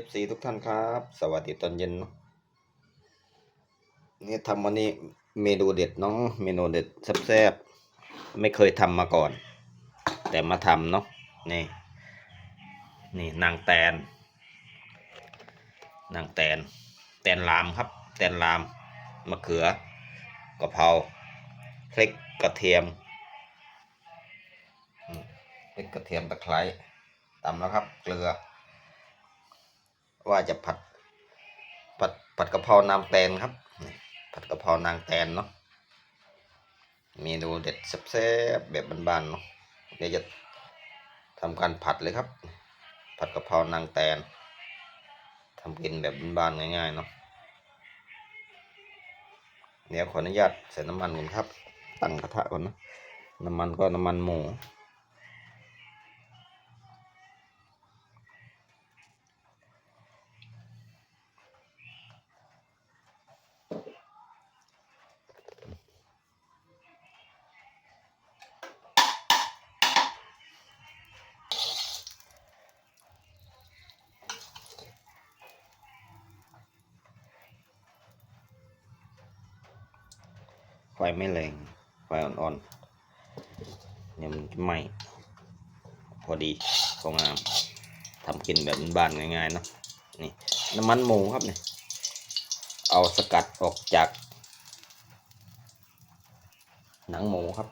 FC ทุกท่านครับ สวัสดีตอนเย็นเนาะนี่ทำวันนี้เมนูเด็ดเนาะเมนูเด็ดแซ่บๆไม่เคยทำมาก่อน แต่มาทำเนาะนี่นี่นางแตนนางแตน แตนลามครับ แตนลามมะเขือกะเพราพริกกระเทียมอืมพริกกระเทียมตะไคร้ตำแล้วครับ เกลือ ว่าจะผัดผัดผัดกะเพรานางแตนครับผัดกะเพรานางแตนเนาะเมนูเด็ดแซ่บๆแบบบานๆเนาะเดี๋ยวจะทำการผัดเลยครับ ผัดกะเพรานางแตนทำกินแบบบานๆง่ายๆเนาะเดี๋ยวขออนุญาตใส่น้ำมันก่อนครับ ตั้งกระทะก่อนนะน้ำมันก็น้ำมันหมู ฟไม่แรง ไฟอ่อนๆเนี่ยมันจะไหม้พอดีพองามทำกินแบบบ้านง่ายๆเนาะนี่น้ำมันหมูครับเนี่ยเอาสกัดออกจาก หนังหมูครับ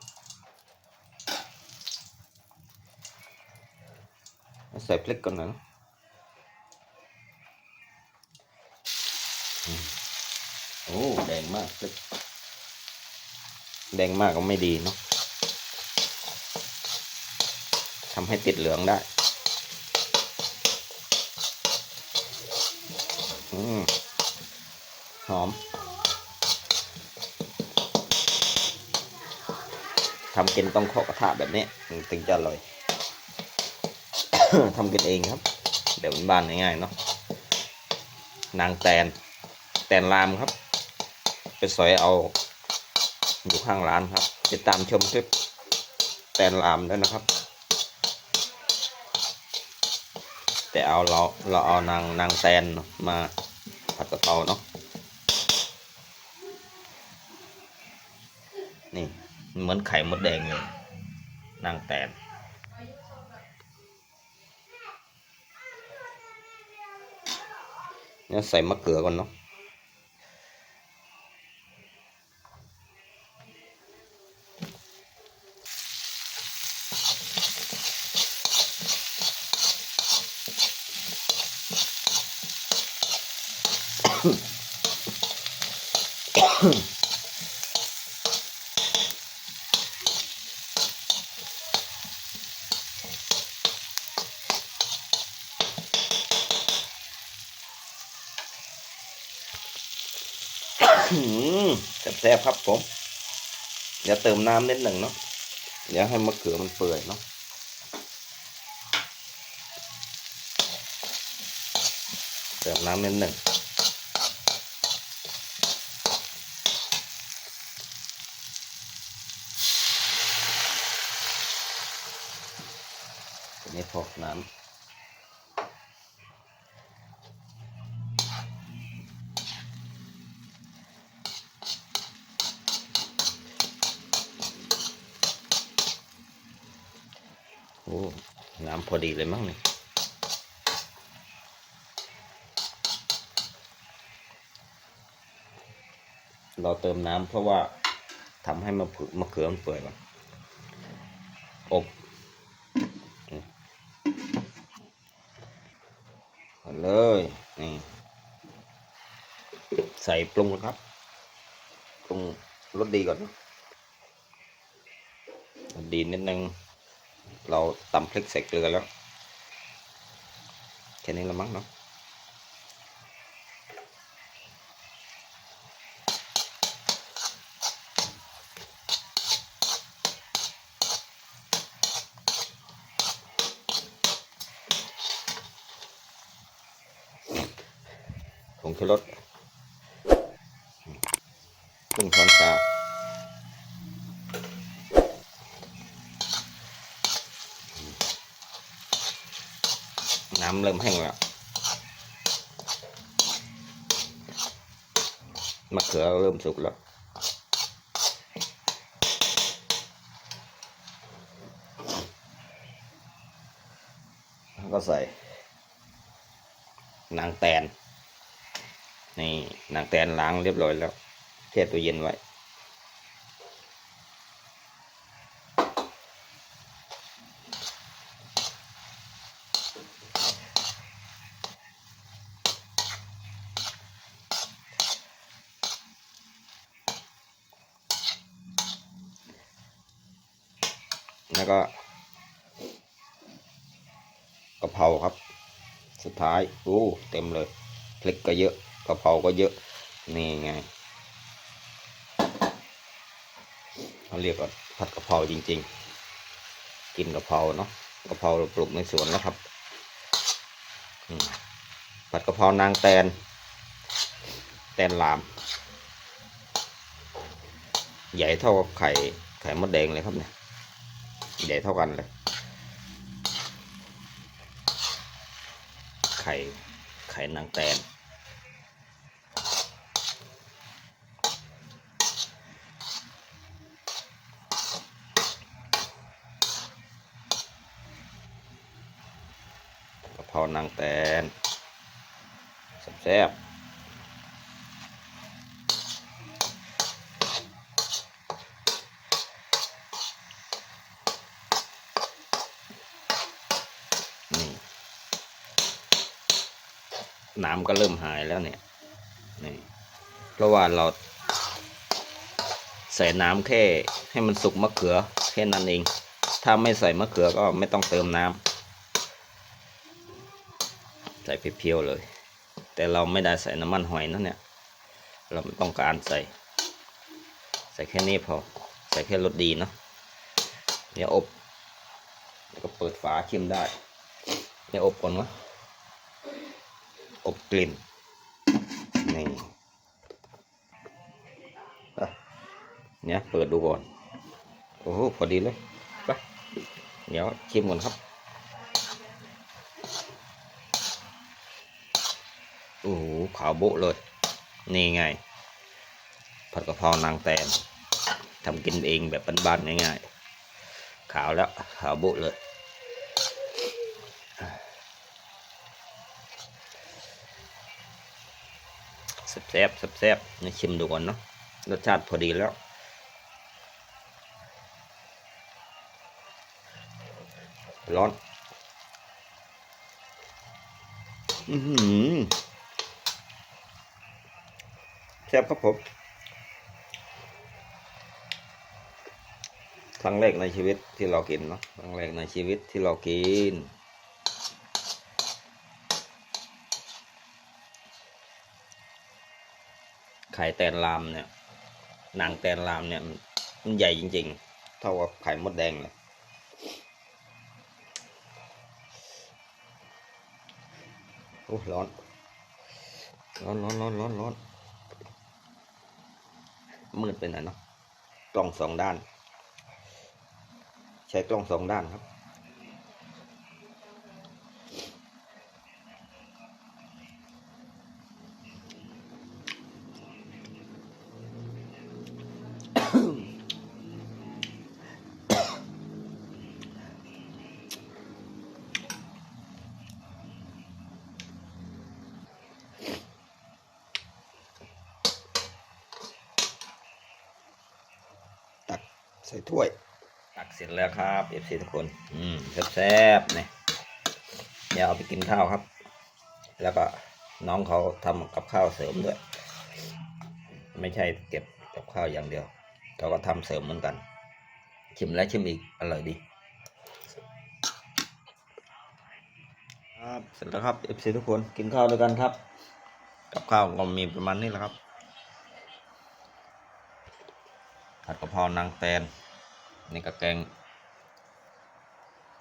ใส่พริกก่อนนะโอ้แดงมากพริก แดงมากก็ไม่ดีเนาะทำให้ติดเหลืองได้อืมหอมทำกินต้องเคาะกระทะแบบนี้ถึงจะอร่อยทำกันเองครับ เดี๋ยวบ้านง่ายๆเนาะนางแตนแตนลามครับ ไปสอยเอา อยู่ข้างร้านครับ ติดตามชมคลิปแตนลามด้วยนะครับ แต่เอาเราเราเอานางนางแตนมาผัดกะเพราเนาะนี่เหมือนไข่มดแดงเลยนางแตนเนี่ยใส่มะเขือก่อนเนาะ แซ่บๆครับผมเดี๋ยวเติมน้ำนิดหนึ่งเนาะเดี๋ยวให้มะเขือมันเปื่อยเนาะเติมน้ำนิดหนึ่ง ทีนี้พอกน้ำโอ้น้ำพอดีเลยมั้งนี่เราเติมน้ำเพราะว่าทำให้มะเขือมะเขือมันเปื่อยก่อนอบอืม เลยนี่ใส่ปรุงครับปรุงรสดีก่อนดีนิดนึง เราตำพริกใส่เกลือแล้ว แค่นี้ละมั้งเนาะ รถขึ้นคอนซาน้ำเริ่มแห้งแล้วมะเขือเริ่มสุกแล้วก็ใส่นางแตน นี่นางแตนล้างเรียบร้อยแล้วแช่ตัวเย็นไว้ แล้วก็กะเพราครับ สุดท้ายโอ้เต็มเลยพริกก็เยอะะเพราก็เยอะ นี่ไงเขาเรียกว่าผัดกะเพราจริง ๆ กินกะเพราเนาะกะเพราเราปลูกในสวนแล้วครับผัดกะเพรานางแตน แตนลาม ใหญ่เท่ากับไข่ไข่มดแดงเลยครับเนี่ยใหญ่เท่ากันเลย ไข่ไข่นางแตน กะเพรา นางแตนแซ่บนี่น้ำก็เริ่มหายแล้วเนี่ยนี่เพราะว่าเราใส่น้ำแค่ให้มันสุกมะเขือแค่นั้นเอง ถ้าไม่ใส่มะเขือก็ไม่ต้องเติมน้ำ ใส่เพียวๆเลย แต่เราไม่ได้ใส่น้ำมันหอยนะเนี่ย เราไม่ต้องการใส่ ใส่แค่นี้พอ ใส่แค่รสดีเนาะเดี๋ยวอบแล้วก็เปิดฝาชิมได้เดี๋ยวอบก่อนวะอบกลิ่นนี่เนี่ยเปิดดูก่อน โอ้โหพอดีเลย ไป เดี๋ยวชิมก่อนครับ อ้โหขาวโบะเลย นี่ไง ผัดกะเพรานางแตนทำกินเองแบบบ้านๆง่ายๆ ขาวแล้ว ขาวโบะเลย แซ่บๆแซ่บๆนี่ชิมดูก่อนเนาะ รสชาติพอดีแล้วร้อน อือหือ แซ่บครับผมครั้งแรกในชีวิตที่เรากินเนาะครั้งแรกในชีวิตที่เรากิน ไข่แตนลามเนี่ยนางแตนลามเนี่ยมันใหญ่จริงๆ เท่ากับไข่มดแดงเลยโอ้ร้อนร้อนร้อนร้อนร้อนร้อน มืดไปหน่อยเนาะกล้องสองด้าน ใช้กล้องสองด้านครับ ใส่ถ้วย ตักเสร็จแล้วครับเอฟซีทุกคน อืมแซ่บๆเนี่ยเดี๋ยวเอาไปกินข้าวครับ แล้วก็น้องเขาทำกับข้าวเสริมด้วย ไม่ใช่เก็บกับข้าวอย่างเดียวเขาก็ทำเสริมเหมือนกัน ชิมแล้วชิมอีกอร่อยดีครับเสร็จแล้วครับเอฟซีทุกคนกินข้าวด้วยกันครับ กับข้าวก็มีประมาณนี้แหละครับผัดกะเพรานางแตน นี่ก็แกง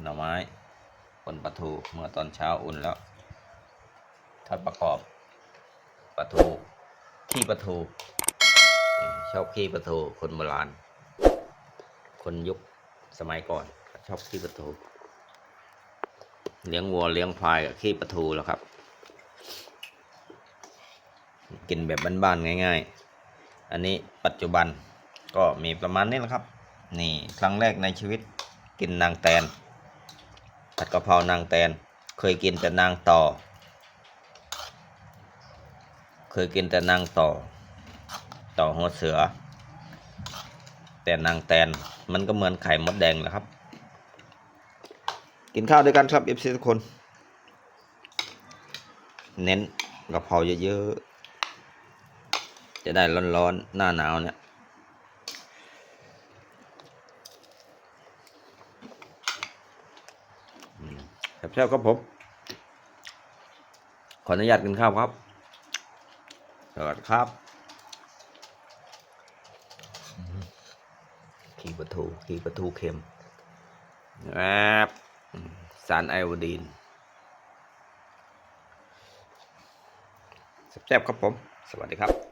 หน่อไม้คนปลาทูเมื่อตอนเช้าอุ่นแล้วทอดประกอบปลาทูขี้ปลาทูชอบขี้ปลาทูคนโบราณ คนยุคสมัยก่อน ชอบขี้ปลาทูเลี้ยงวัวเลี้ยงควายกับขี้ปลาทูแล้วครับ กินแบบบ้านๆง่าย ๆ อันนี้ปัจจุบันก็มีประมาณนี้แหละครับ นี่ครั้งแรกในชีวิตกินนางแตนผัดกะเพรานางแตน เคยกินแต่นางต่อ เคยกินแต่นางต่อ ต่อหัวเสือ แต่นางแตนมันก็เหมือนไข่มดแดงแหละครับ กินข้าวด้วยกันครับเอฟซีทุกคน เน้นกะเพราเยอะๆจะได้ร้อนๆ หน้าหนาวเนี่ย ซ่บๆครับผม ขออนุญาตกินข้าวครับสวัสดีครับขีปลาทูขีปลาทูเค็มแอบสารไอโอดีนแซ่บๆครับผม สวัสดีครับ